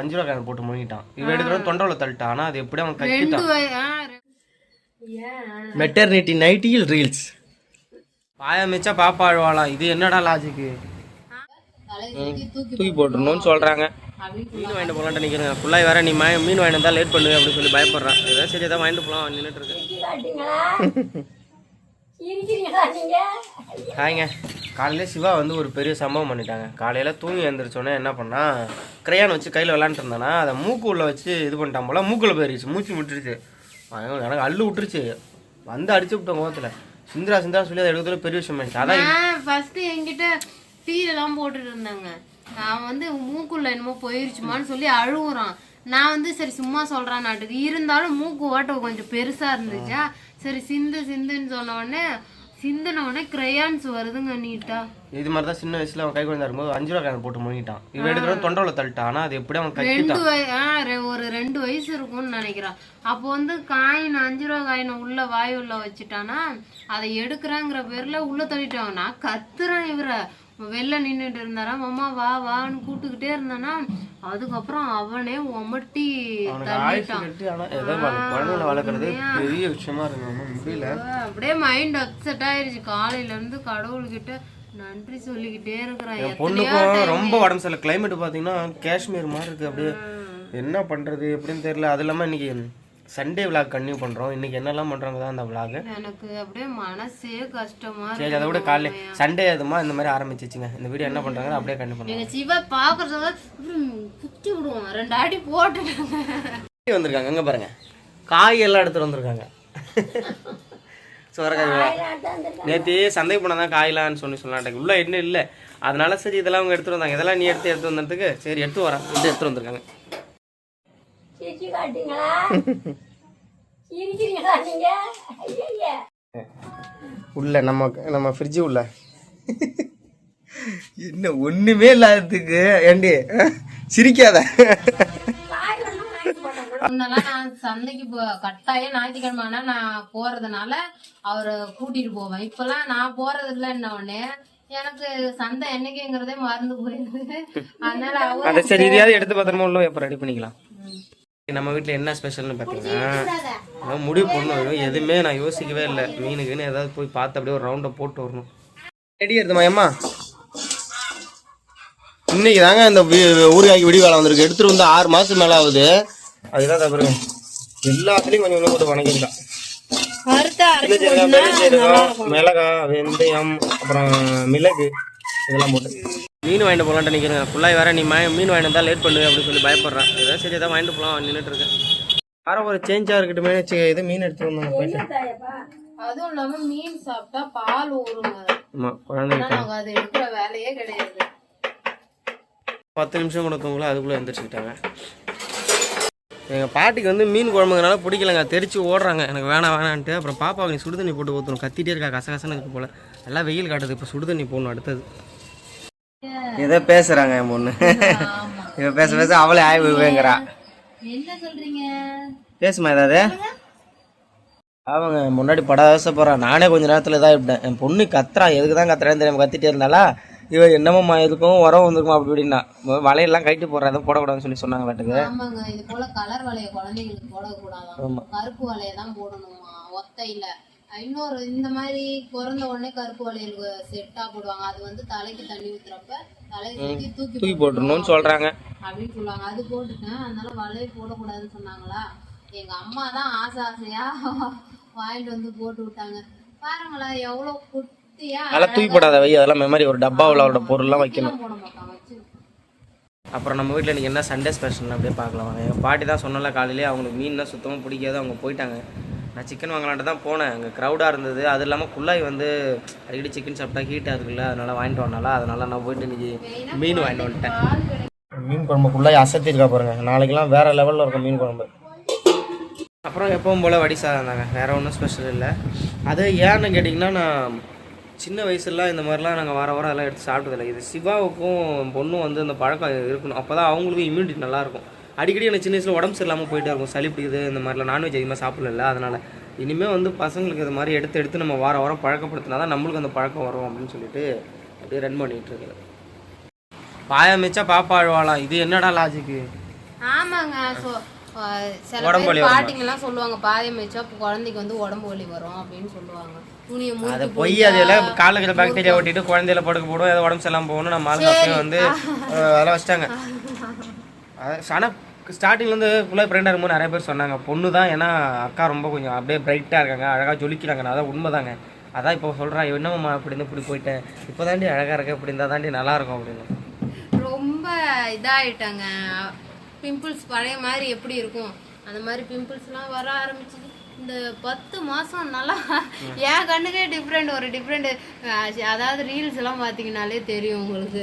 அஞ்சு ரூபா காயின் போட்டு முழுங்கிட்டான். இவன் எடுக்கிற தொண்டவுல தள்ளிட்டான். ஆனா அது எப்படி அவன் கட்டிட்டான். மெட்டர்னிட்டி நைட்டியில் ரீல்ஸ் பாயா மிச்சா பாப்பா அழுவாளாம் இது என்னடா லாஜிக்கு தூக்கி தூக்கி போட்டுருணும்னு சொல்றாங்க. மீன் வாங்கிட்டு போகலான்ட்டு நிற்கிறேன் ஃபுல்லாக வேற நீ மீன் வாங்கிட்டு வந்தா லேட் பண்ணு அப்படின்னு சொல்லி பயப்படுறான். ஏதாவது சரி ஏதாவது வாங்கிட்டு போகலாம் நின்றுட்டு இருக்கு. ஹாய்ங்க காலையில் சிவா வந்து ஒரு பெரிய சம்பவம் பண்ணிட்டாங்க. காலையில் தூங்கி எழுந்திரிச்சோன்னே என்ன பண்ணால் கிரையான் வச்சு கையில் விளாண்டுருந்தானா அதை மூக்கு உள்ளே வச்சு இது பண்ணிட்டான் போல மூக்கில் போயிருச்சு மூச்சு விட்டுருச்சு. எனக்கு அள்ளு விட்டுருச்சு. வந்து அடிச்சு விட்டோம் கோவத்தில் சிந்திரா சுந்தரா சொல்லி அதை எடுக்கிறதுல பெரிய விஷயம் ஆயிடுச்சு அதான் ஃபஸ்ட்டு என்கிட்ட டீலாம் போட்டுட்டு இருந்தாங்க. நான் வந்து மூக்குள்ள என்னமோ போயிருச்சுமான்னு சொல்லி அழுகுறான் நான் வந்து சரி சும்மா சொல்றான் நாட்டுக்கு. இருந்தாலும் மூக்கு ஓட்டம் கொஞ்சம் பெருசாக இருந்துச்சா? சரி சிந்து சிந்துன்னு சொன்ன உடனே சிந்தின உடனே கிரையான்ஸ் வருதுங்க நீட்டா இது மாதிரி தான் சின்ன வயசுல அவன் கை குழந்தை இருக்கும்போது அஞ்சு ரூபா காயின் போட்டு முழுங்கிட்டான். இவன் எடுக்கிற தொண்டவுல தள்ளிட்டான். ஆனா அது எப்படி அவன் ரெண்டு வய- ஆ, ரெ- ஒரு ரெண்டு வயசு இருக்கும்னு நினைக்கிறான் அப்போ வந்து காயின் அஞ்சு ரூபா காயினை உள்ள வாய் உள்ள வச்சுட்டானா அதை எடுக்கிறேங்கிற பேர்ல உள்ள தள்ளிட்டாங்க நான் கத்துறேன் இவரை. வெளில நின்றுட்டு இருந்தாரா மாமா வா வான்னு கூப்பிட்டுக்கிட்டே இருந்தானா அதுக்கப்புறம் அவனே உமட்டி பெரிய விஷயமா இருக்கு அப்படியே மைண்ட் அப்செட் ஆயிருச்சு. காலையில இருந்து கடவுள்கிட்ட நன்றி சொல்லிக்கிட்டே இருக்கிறேன் பொண்ணுக்கும் ரொம்ப உடம்பு சரியில்லை. கிளைமேட் பார்த்தீங்கன்னா காஷ்மீர் மாதிரி இருக்கு அப்படியே. என்ன பண்றது எப்படின்னு தெரியல. அது இல்லாமல் இன்னைக்கு சண்டே விளாக் கன்டினியூ பண்றோம். இன்னைக்கு என்னெல்லாம் பண்றாங்க தான் அந்த விளாக் எனக்கு அப்படியே மனசே கஷ்டமா சரி அதை விட காலைல சண்டே அதுமா இந்த மாதிரி ஆரம்பிச்சிச்சுங்க. இந்த வீடியோ என்ன பண்றாங்க அப்படியே கண்டினியூ பண்ணுவாங்க எங்க சிவா பாக்குறத குத்தி விடுவோம். ரெண்டு அடி போட்டுட்டாங்க. வந்திருக்காங்க. எங்க பாருங்க. காய் எல்லாம் எடுத்துட்டு வந்திருக்காங்க. சோரக்காய் நேற்று சந்தை போனால் தான் காயலான்னு சொல்லி சொல்லாட்டாங்க உள்ள என்ன இல்லை. அதனால சரி இதெல்லாம் அவங்க எடுத்துட்டு வந்தாங்க. இதெல்லாம் நீ எடுத்து எடுத்து வந்ததுக்கு சரி எடுத்து வரேன். இது எடுத்துட்டு வந்திருக்காங்க. உள்ள நம்ம நம்ம ஃப்ரிட்ஜு உள்ள. என்ன ஒண்ணுமே இல்லாததுக்கு ஏண்டி? சிரிக்காத. முன்னெல்லாம் நான் சந்தைக்கு போ கட்டாயம் ஞாயிற்றுக்கிழமை ஆனா நான் போறதுனால அவரை கூட்டிட்டு போவேன். இப்பெல்லாம் நான் போறது இல்லைன்ன உடனே எனக்கு சந்தை என்னைக்குங்கிறதே மறந்து போயிருது. அதனால அவர் எடுத்து பத்திரமா உள்ள எப்போ ரெடி பண்ணிக்கலாம். நம்ம வீட்டில் என்ன ஸ்பெஷல்னு பார்த்தீங்கன்னா முடிவு பண்ணணும் எதுவுமே நான் யோசிக்கவே இல்லை. மீனுக்குன்னு ஏதாவது போய் பார்த்து அப்படியே ஒரு ரவுண்டை போட்டு வரணும். ரெடி எடுத்துமா அம்மா? இன்னைக்கு தாங்க இந்த ஊறுகாய்க்கு விடி வேலை வந்திருக்கு. எடுத்துட்டு வந்து ஆறு மாசம் மேல ஆகுது. அதுதான் தவிர எல்லாத்துலயும் கொஞ்சம் கொஞ்சம் போட்டு சீரகம் மிளகாய் வெந்தயம் அப்புறம் மிளகு இதெல்லாம் போட்டு. மீன் வாங்கிட்டு போகலான்ட்டு நிற்கிறேன் ஃபுல்லாக வேற நீ மீன் வாங்கிட்டு லேட் பண்ணு அப்படின்னு சொல்லி பயப்படுறான் ஏதாவது சரி ஏதாவது வாங்கிட்டு போகலாம் நின்றுட்டு இருக்கேன். வேற ஒரு சேஞ்சாக இருக்கட்டுமே சரி இது மீன் எடுத்துட்டு வந்தாங்க போயிட்டு. அதுவும் இல்லாம மீன் சாப்பிட்டா பால் ஊறுங்க. நாங்க அது எடுக்கிற வேலையே கிடையாது. பத்து நிமிஷம் கூட தூங்கல அதுக்குள்ளே எந்திரிச்சுக்கிட்டாங்க. எங்கள் பாட்டிக்கு வந்து மீன் குழம்புங்கனால பிடிக்கலங்க. தெரிச்சு ஓடுறாங்க. எனக்கு வேணாம் வேணான்ட்டு. அப்புறம் பாப்பாவுக்கு சுடுதண்ணி போட்டு ஊற்றணும் கத்திட்டே இருக்கா கசகசன்னு இருக்கு போல. எல்லாம் வெயில் காட்டுது இப்போ சுடுதண்ணி போடணும் அடுத்தது. ஏதோ பேசுகிறாங்க என் பொண்ணு. இவ பேச பேச அவளே என்ன சொல்றீங்க? பேசுமா ஏதாவது? அவங்க முன்னாடி படாத போகிறான் நானே கொஞ்ச நேரத்தில் இதாக இருப்பேன் என் பொண்ணு கத்துறா. எதுக்கு தான் கத்துறான்னு தெரியாம கத்திட்டே இருந்தாலா இவ என்னமோம்மா எதுக்கும் உரம் வந்துருக்குமா அப்படி இப்படின்னா. வலையெல்லாம் கைட்டு போடுறா. எதுவும் போடக்கூடாதுன்னு சொல்லி சொன்னாங்க பாட்டுக்கு. ஆமாங்க இது போல கலர் வலைய குழந்தைங்களுக்கு போடக்கூடாதாம். கருப்பு வலைய தான் போடணுமா? ஒத்தையில இன்னொரு இந்த மாதிரி பிறந்த உடனே கருப்பு வளையல் செட்டா போடுவாங்க. அது வந்து தலைக்கு தண்ணி ஊத்துறப்ப தலையை சுத்தி தூக்கி தூக்கி போட்டுருணும்னு சொல்கிறாங்க அப்படின்னு சொல்லுவாங்க. அது போட்டுட்டேன். அதனால வலைய போடக்கூடாதுன்னு சொன்னாங்களா? எங்க அம்மா தான் ஆசை ஆசையா வாங்கிட்டு வந்து போட்டு விட்டாங்க. பாருங்களேன் எவ்வளவு குட்டியா அதெல்லாம் தூக்கி போடாத வை. அதெல்லாம் மெமரி. ஒரு டப்பாவில் அவளோட பொருள்லாம் வைக்கணும். போட வச்சு அப்புறம் நம்ம வீட்டில் இன்றைக்கி என்ன சண்டே ஸ்பெஷல் அப்படியே பார்க்கலாம். எங்கள் பாட்டி தான் சொன்னல காலையிலே அவங்களுக்கு மீன்னா சுத்தமாக பிடிக்காது. அவங்க போயிட்டாங்க. நான் சிக்கன் வாங்கலான்ட்டு தான் போனேன். அங்கே க்ரௌடாக இருந்தது. அது இல்லாமல் குள்ளாய் வந்து அடிக்கடி சிக்கன் சாப்பிட்டா ஹீட்டாக இருக்குல்ல அதனால் வாங்கிட்டு வந்தால அதனால் நான் போயிட்டு இன்னைக்கு மீன் வாங்கிட்டு வந்துட்டேன். மீன் குழம்பு குள்ளாய் அசத்திருக்கா பாருங்க. நாளைக்கெல்லாம் வேறு லெவலில் இருக்கும் மீன் குழம்பு. அப்புறம் எப்பவும் போல் வடி சாதம் தாங்க. வேறு ஒன்றும் ஸ்பெஷல் இல்லை. அது ஏன்னு கேட்டிங்கன்னா நான் சின்ன வயசுலாம் இந்த மாதிரிலாம் நாங்கள் வார வாரம் அதெல்லாம் எடுத்து சாப்பிட்டதில்ல. இது சிவாவுக்கும் பொண்ணும் வந்து அந்த பழக்கம் இருக்கணும். அப்போ தான் அவங்களுக்கும் இம்யூனிட்டி நல்லாயிருக்கும் அடிக்கடி எனக்கு சின்ன வயசில் உடம்பு சரியில்லாமல் போயிட்டே இருக்கும். சளி பிடிக்குது இந்த மாதிரிலாம் நான்வெஜ் அதிகமாக சாப்பிடல அதனால். இனிமேல் வந்து பசங்களுக்கு இது மாதிரி எடுத்து எடுத்து நம்ம வார வாரம் பழக்கப்படுத்தினா தான் நம்மளுக்கு அந்த பழக்கம் வரும் அப்படின்னு சொல்லிட்டு அப்படியே ரன் பண்ணிகிட்டு இருக்கிறேன் பாயா மிச்சா பாப்பா அழுவாளாம். இது என்னடா லாஜிக்கு ஆமாங்க. சில உடம்பு வலி பேர் வருமா? பாட்டிங்கெல்லாம் சொல்லுவாங்க பாயம் வச்சா குழந்தைக்கு வந்து உடம்பு வலி வரும் அப்படின்னு சொல்லுவாங்க. துணியை அது பொய் அது எல்லாம் காலில் இருக்கிற பாக்டீரியா ஒட்டிட்டு குழந்தையில படுக்க போடும். ஏதோ உடம்பு சரியில்லாம போகணும் நம்ம ஆளுங்க வந்து அதெல்லாம் வச்சிட்டாங்க. ஆனால் ஸ்டார்டிங்லேருந்து ஃபுல்லாக ஃப்ரெண்டாக இருக்கும்போது நிறைய பேர் சொன்னாங்க பொண்ணு தான் ஏன்னா அக்கா ரொம்ப கொஞ்சம் அப்படியே பிரைட்டாக இருக்காங்க அழகாக ஜொலிக்கிறாங்க. நான் அதான் உண்மைதாங்க. அதான் இப்போ சொல்கிறேன் என்னம்மா அப்படி இருந்து இப்படி போயிட்டேன் இப்போ தாண்டி அழகாக இருக்க இப்படி இருந்தால் தாண்டி நல்லாயிருக்கும் அப்படின்னு. ரொம்ப இதாகிட்டாங்க பிம்பிள்ஸ் பழைய மாதிரி எப்படி இருக்கும்? அந்த மாதிரி பிம்பிள்ஸ்லாம் வர ஆரம்பிச்சிச்சு இந்த பத்து மாசம் நல்லா என் கண்ணுக்கே டிஃப்ரெண்ட் ஒரு டிஃப்ரெண்ட் அதாவது ரீல்ஸ் எல்லாம் பார்த்தீங்கன்னாலே தெரியும் உங்களுக்கு.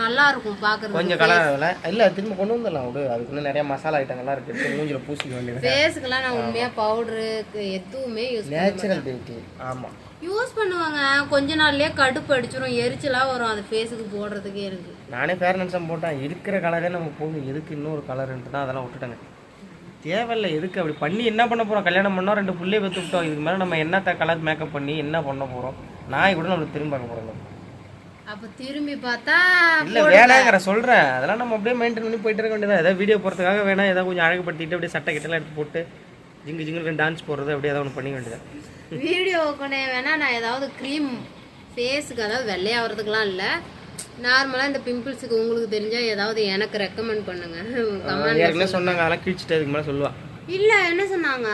நல்லா இருக்கும் பார்க்கறது கொஞ்சம் கலர் இல்லை திரும்ப கொண்டு வந்துடலாம் விடு. அதுக்கு இன்னும் நிறைய மசாலா ஐட்டங்கள்லாம் எடுத்து மூஞ்சில் பூசிக்க வேண்டியது ஃபேஸுக்கெல்லாம் நான் உண்மையா பவுடரு எதுவுமே யூஸ் நேச்சுரல் பியூட்டி ஆமாம் யூஸ் பண்ணுவாங்க. கொஞ்ச நாள்லயே கடுப்பு அடிச்சிரும். எரிச்சலா வரும். அது ஃபேஸுக்கு போடுறதுக்கே இருக்கு நானே ஃபேர்னன்ஸாக போட்டேன். இருக்கிற கலரே நமக்கு போதும். எதுக்கு இன்னொரு கலருன்ட்டு தான் அதெல்லாம் விட்டுட்டேங்க. தேவையில்லை எதுக்கு அப்படி? பண்ணி என்ன பண்ண போகிறோம் கல்யாணம் பண்ணோம் ரெண்டு புள்ளைய பெற்று விட்டோம். இதுக்கு மேலே நம்ம என்னத்த கலர் மேக்கப் பண்ணி என்ன பண்ண போகிறோம் நாய் கூட நம்மளுக்கு திரும்ப போகிறோம் அப்ப திரும்பி பார்த்தா இல்லை வேணாங்கிற சொல்கிறேன் அதெல்லாம் நம்ம அப்படியே மெயின்டைன் பண்ணி போயிட்டு இருக்க வேண்டியதான் ஏதாவது வீடியோ போகிறதுக்காக வேணா ஏதாவது கொஞ்சம் அழகுபடுத்திட்டு அப்படியே சட்டை கிட்டலாம் எடுத்து போட்டு ஜிங்கு ஜிங்கு டான்ஸ் போடுறது அப்படியே ஏதாவது ஒன்று பண்ணிக்க வேண்டியதான் வீடியோக்குனே வேணா நான் ஏதாவது க்ரீம் ஃபேஸுக்கு அதாவது வெள்ளையாகிறதுக்குலாம் இல்லை. நார்மலாக இந்த பிம்பிள்ஸுக்கு உங்களுக்கு தெரிஞ்சா ஏதாவது எனக்கு ரெக்கமெண்ட் பண்ணுங்க. ஏற்கனவே சொன்னாங்க? அதெல்லாம் கிழிச்சிட்டு அதுக்கு மேலே சொல்லுவா. இல்லை என்ன சொன்னாங்க?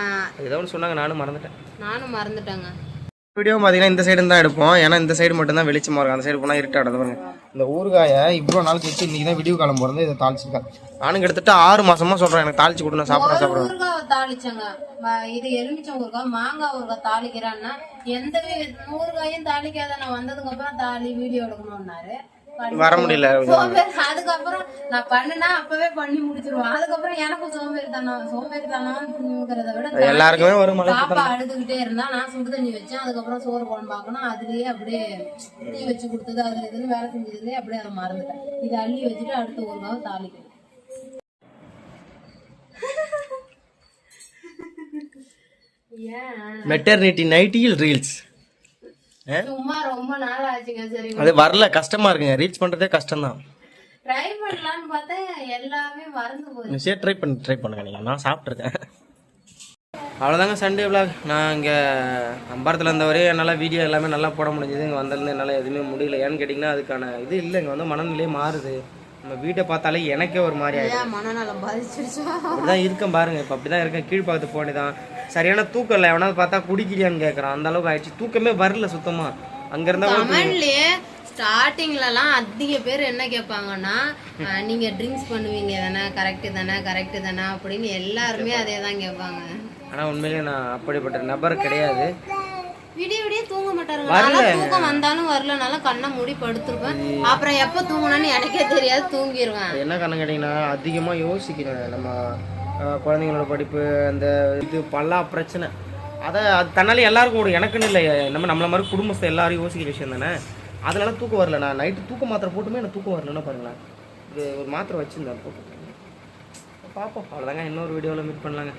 ஏதோ ஒன்று சொன்னாங்க நானும் மறந்துட்டேன். நானும் மறந்துட்டேங்க. வீடியோ பார்த்தீங்கன்னா இந்த சைடு தான் எடுப்போம். ஏன்னா இந்த சைடு மட்டும் தான் வெளிச்சமாக இருக்கும். அந்த சைடு போனால் இருட்டாடுது பாருங்க. இந்த ஊறுகாயை இவ்வளோ நாள் கழிச்சு இன்னைக்கு தான் விடிவு காலம் பிறந்து இதை தாளிச்சிருக்கேன் நானும் கிட்டத்தட்ட ஆறு மாசமா சொல்கிறேன் எனக்கு தாளிச்சு கொடு நான் சாப்பிட்றேன் சாப்பிட்றேன். ஊறுகாய் தாளிச்சங்க. இது எலுமிச்சம் ஊறுகாய் மாங்காய் ஊறுகாய் தாளிக்கிறான்னா எந்த ஊறுகாயும் தாளிக்காத நான் வந்ததுக்கு அப்புறம் தாளி வீடியோ எடுக்கணும்னாரு. வர முடியல. சோம்பேறி. அதுக்கப்புறம் நான் பண்ணுனா அப்பவே பண்ணி முடிச்சிருவேன். அதுக்கப்புறம் எனக்கும் சோம்பேறி தானே சோம்பேறி தானோங்கிறத விட எல்லாருக்குமே ஒரு மலை பாப்பா அழுதுகிட்டே இருந்தா நான் சுடு தண்ணி வச்சேன். அதுக்கப்புறம் சோறு குழம்பாக்கணும் அதுலயே அப்படியே டீ வச்சு கொடுத்தது அதுல இதுன்னு வேலை செஞ்சதுலயே அப்படியே அதை மறந்துட்டேன். இதை அள்ளி வச்சுட்டு அடுத்த ஒரு நாள் தாளிக்கணும் மெட்டர்னிட்டி நைட்டியில் ரீல்ஸ் சும்மா ரொம்ப நாள் ஆச்சுங்க சரி அது வரல கஷ்டமா இருக்குங்க. ரீச் பண்ணுறதே கஷ்டம் தான் ட்ரை பண்ணலாம்னு பார்த்தா எல்லாமே மறந்து போகுது. நிச்சயம் ட்ரை பண்ணி ட்ரை பண்ணுங்க நீங்கள் நான் சாப்பிட்ருக்கேன் அவ்வளோதாங்க சண்டே விலாக் நான் இங்கே அம்பாரத்தில் இருந்தவரே என்னால் வீடியோ எல்லாமே நல்லா போட முடிஞ்சது. இங்கே வந்திருந்து என்னால் எதுவுமே முடியல. ஏன்னு கேட்டிங்கன்னா அதுக்கான இது இல்லை. இங்கே வந்து மனநிலையே மாறுது. நம்ம வீட்டை பார்த்தாலே எனக்கே ஒரு மாதிரி ஆயிடுது. ஏன் மனநலம் பாதிச்சிருச்சா? அப்படிதான் இருக்கேன் பாருங்க. இப்போ அப்படிதான் இருக்கேன். கீழ்பாக்கத்து போனதான் சரியான தூக்கம் இல்லை. எவனாவது பார்த்தா குடிக்கிறியான்னு கேட்குறான் அந்த அளவுக்கு ஆயிடுச்சு. தூக்கமே வரல சுத்தமா. அங்க இருந்தா கூட கமெண்ட்லயே ஸ்டார்டிங்லலாம் அதிக பேர் என்ன கேட்பாங்கன்னா அஹ், நீங்க ட்ரிங்க்ஸ் பண்ணுவீங்க தானே கரெக்டு தானே கரெக்டு தானே அப்படின்னு எல்லாருமே அதே தான் கேட்பாங்க ஆனா உண்மையிலேயே நான் அப்படிப்பட்ட நபர் கிடையாது. விடிய விடிய தூங்க மாட்டாருங்க நல்லா தூக்கம் வந்தாலும் வரலனாலும் கண்ணை மூடி படுத்திருப்பேன் அப்புறம் எப்போ தூங்கினான்னு எனக்கே தெரியாது தூங்கிடுவேன் என்ன காரணம் கேட்டிங்கன்னா அதிகமா யோசிக்கிறேன். நம்ம குழந்தைங்களோட படிப்பு அந்த இது பல்லா பிரச்சனை. அதை அது தன்னாலே எல்லாருக்கும் ஒரு எனக்குன்னு இல்லை. நம்ம நம்மள மாதிரி குடும்பத்தை எல்லாரும் யோசிக்கிற விஷயம் தானே? அதனால தூக்கம் வரல. நான் நைட்டு தூக்க மாத்திரை போட்டுமே எனக்கு தூக்கம் வரலன்னா பாருங்களேன். இது ஒரு மாத்திரை வச்சுருந்தேன் போட்டு. பார்ப்போம் அவ்வளோதாங்க இன்னொரு வீடியோவில் மீட் பண்ணலாங்க.